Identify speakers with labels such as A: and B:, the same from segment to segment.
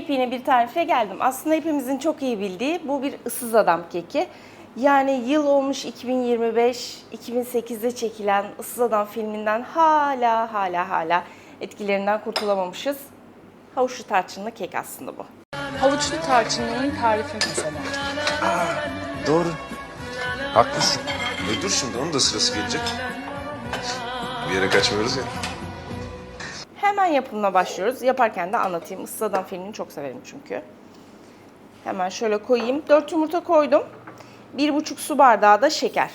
A: yepyeni bir tarife geldim. Aslında hepimizin çok iyi bildiği bu bir ıssız adam keki. Yani yıl olmuş 2025, 2008'de çekilen Issız Adam filminden hala hala hala etkilerinden kurtulamamışız. Havuçlu tarçınlı kek aslında bu.
B: Havuçlu tarçınlının tarifi mesela.
C: Doğru. Haklısın. E dur şimdi onun da sırası gelecek. Bir yere kaçmıyoruz ya.
A: Hemen yapımına başlıyoruz. Yaparken de anlatayım. Issız Adam filmini çok severim çünkü. Hemen şöyle koyayım. 4 yumurta koydum. 1,5 su bardağı da şeker.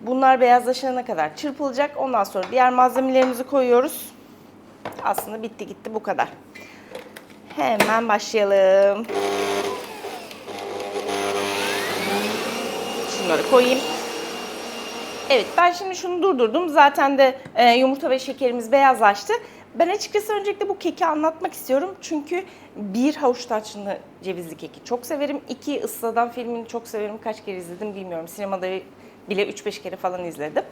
A: Bunlar beyazlaşana kadar çırpılacak. Ondan sonra diğer malzemelerimizi koyuyoruz. Aslında bitti gitti bu kadar. Hemen başlayalım. Şunları koyayım. Evet ben şimdi şunu durdurdum. Zaten de e, yumurta ve şekerimiz beyazlaştı. Ben açıkçası öncelikle bu keki anlatmak istiyorum. Çünkü bir havuç tarçınlı cevizli keki çok severim. İki Adam filmini çok severim. Kaç kere izledim bilmiyorum. Sinemada bile 3-5 kere falan izledim.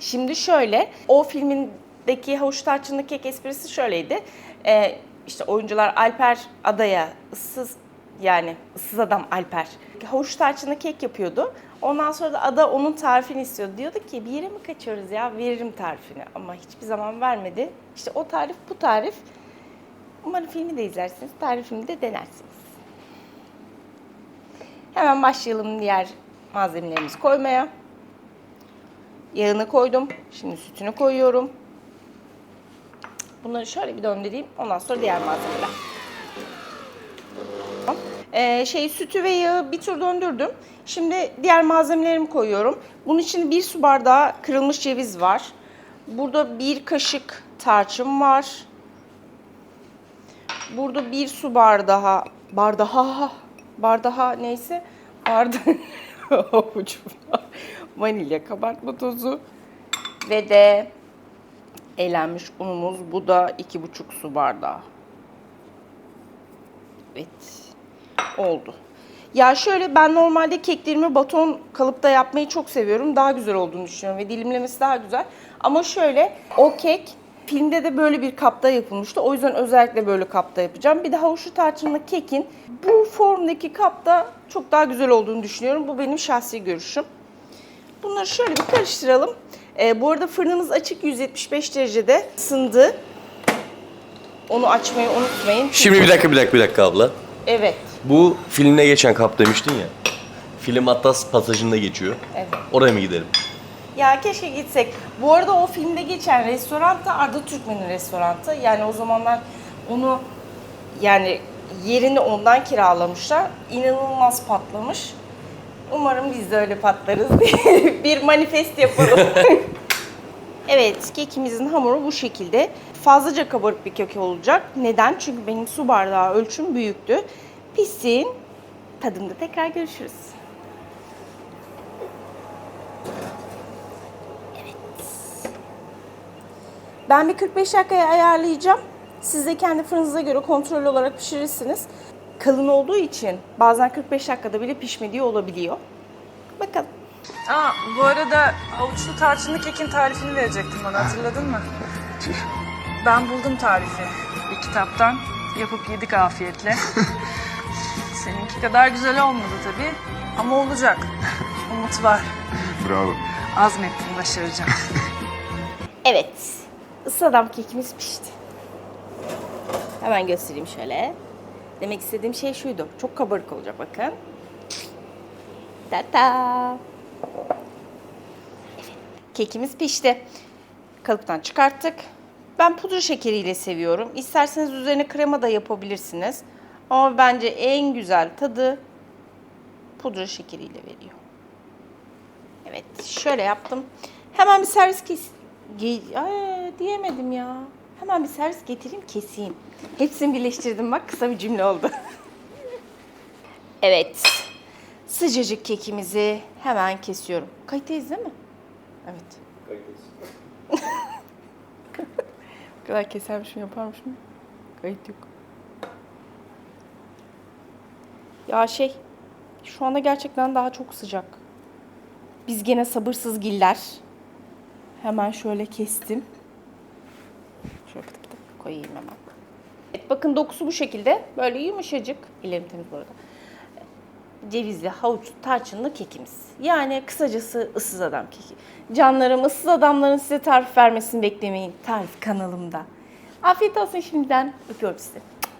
A: Şimdi şöyle, o filmindeki havuç tarçınlı kek esprisi şöyleydi. Ee, işte oyuncular Alper adaya ıssız yani ıssız adam Alper havuç tarçınlı kek yapıyordu. Ondan sonra da ada onun tarifini istiyordu. Diyordu ki bir yere mi kaçıyoruz ya veririm tarifini ama hiçbir zaman vermedi. İşte o tarif bu tarif. Umarım filmi de izlersiniz, tarifimi de denersiniz. Hemen başlayalım diğer malzemelerimizi koymaya. Yağını koydum. Şimdi sütünü koyuyorum. Bunları şöyle bir döndüreyim. Ondan sonra diğer malzemeler. Ee, şey sütü ve yağı bir tur döndürdüm. Şimdi diğer malzemelerimi koyuyorum. Bunun için bir su bardağı kırılmış ceviz var. Burada bir kaşık tarçın var. Burada bir su bardağı, bardağı, bardağı neyse, bardağı, vanilya kabartma tozu ve de elenmiş unumuz. Bu da iki buçuk su bardağı. Evet, oldu. Ya şöyle ben normalde keklerimi baton kalıpta yapmayı çok seviyorum. Daha güzel olduğunu düşünüyorum ve dilimlemesi daha güzel. Ama şöyle o kek filmde de böyle bir kapta yapılmıştı. O yüzden özellikle böyle kapta yapacağım. Bir de havuçlu tarçınlı kekin bu formdaki kapta çok daha güzel olduğunu düşünüyorum. Bu benim şahsi görüşüm. Bunları şöyle bir karıştıralım. Ee, bu arada fırınımız açık 175 derecede ısındı. Onu açmayı unutmayın.
D: Şimdi bir dakika bir dakika bir dakika abla.
A: Evet.
D: Bu filmine geçen kap demiştin ya. Film Atlas pasajında geçiyor.
A: Evet.
D: Oraya mı gidelim?
A: Ya keşke gitsek. Bu arada o filmde geçen restoran da Arda Türkmen'in restoranı. Yani o zamanlar onu yani yerini ondan kiralamışlar. İnanılmaz patlamış. Umarım biz de öyle patlarız bir manifest yapalım. evet, kekimizin hamuru bu şekilde. Fazlaca kabarık bir kek olacak. Neden? Çünkü benim su bardağı ölçüm büyüktü. Pişsin. Tadımda tekrar görüşürüz. Ben bir 45 dakikaya ayarlayacağım. Siz de kendi fırınıza göre kontrol olarak pişirirsiniz. Kalın olduğu için bazen 45 dakikada bile pişmediği olabiliyor. Bakalım.
B: Aa, bu arada havuçlu tarçınlı kekin tarifini verecektim bana hatırladın mı? Ben buldum tarifi bir kitaptan. Yapıp yedik afiyetle. Seninki kadar güzel olmadı tabii ama olacak. Umut var.
C: Bravo.
B: Azmettim başaracağım.
A: Evet. Isı adam kekimiz pişti. Hemen göstereyim şöyle. Demek istediğim şey şuydu. Çok kabarık olacak bakın. Ta Evet. Kekimiz pişti. Kalıptan çıkarttık. Ben pudra şekeriyle seviyorum. İsterseniz üzerine krema da yapabilirsiniz. Ama bence en güzel tadı pudra şekeriyle veriyor. Evet, şöyle yaptım. Hemen bir servis kes... Ge- Ay, diyemedim ya. Hemen bir servis getireyim, keseyim. Hepsini birleştirdim bak, kısa bir cümle oldu. evet, sıcacık kekimizi hemen kesiyorum. Kayıttayız değil mi? Evet. Bu kadar kesermişim, yaparmışım. Kayıt yok. Ya şey, şu anda gerçekten daha çok sıcak. Biz gene sabırsız giller. Hemen şöyle kestim. Şöyle pıt pıt koyayım hemen. Evet, bakın dokusu bu şekilde. Böyle yumuşacık. Ellerim temiz bu arada. Cevizli, havuçlu, tarçınlı kekimiz. Yani kısacası ıssız adam keki. Canlarım ıssız adamların size tarif vermesini beklemeyin. Tarif kanalımda. Afiyet olsun şimdiden. Öpüyorum sizi.